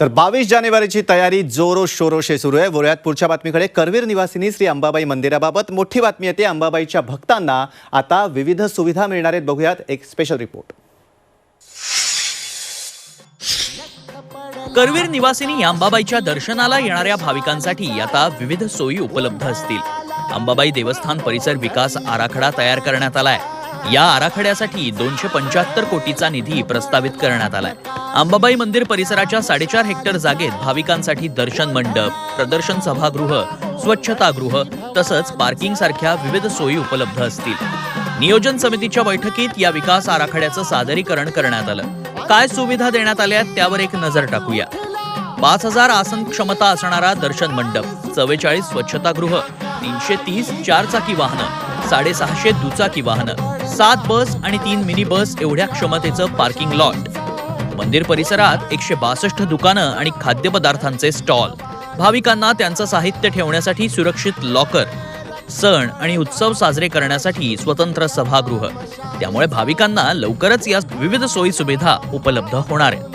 तर बावीस जानेवारीची तयारी जोरो शोरोशे सुरू आहे. वरुयात पुढच्या बातमीकडे करवीर निवासिनी श्री अंबाबाई मंदिराबाबत मोठी बातमी येते. अंबाबाईच्या भक्तांना आता विविध सुविधा मिळणार आहेत. बघूयात एक स्पेशल रिपोर्ट करवीर निवासिनी अंबाबाईच्या दर्शनाला येणाऱ्या भाविकांसाठी आता विविध सोयी उपलब्ध असतील. अंबाबाई देवस्थान परिसर विकास आराखडा तयार करण्यात आला आहे या आराखड्यासाठी दोनशे पंच्याहत्तर कोटीचा निधी प्रस्तावित करण्यात आलाय. अंबाबाई मंदिर परिसराच्या साडेचार हेक्टर जागेत भाविकांसाठी दर्शन मंडप प्रदर्शन सभागृह स्वच्छतागृह तसंच पार्किंग सारख्या विविध सोयी उपलब्ध असतील. नियोजन समितीच्या बैठकीत या विकास आराखड्याचं सादरीकरण करण्यात आलं. काय सुविधा देण्यात आल्या त्यावर एक नजर टाकूया. पाच हजार आसन क्षमता असणारा दर्शन मंडप चव्वेचाळीस स्वच्छतागृह तीनशे तीस चारचाकी वाहनं साडेसहाशे दुचाकी वाहनं सात बस आणि तीन मिनी बस एवढ्या क्षमतेचं पार्किंग लॉट. मंदिर परिसरात एकशे बासष्ट दुकानं आणि खाद्यपदार्थांचे स्टॉल. भाविकांना त्यांचं साहित्य ठेवण्यासाठी सुरक्षित लॉकर सण आणि उत्सव साजरे करण्यासाठी स्वतंत्र सभागृह. त्यामुळे भाविकांना लवकरच या विविध सोयी सुविधा उपलब्ध होणार आहेत.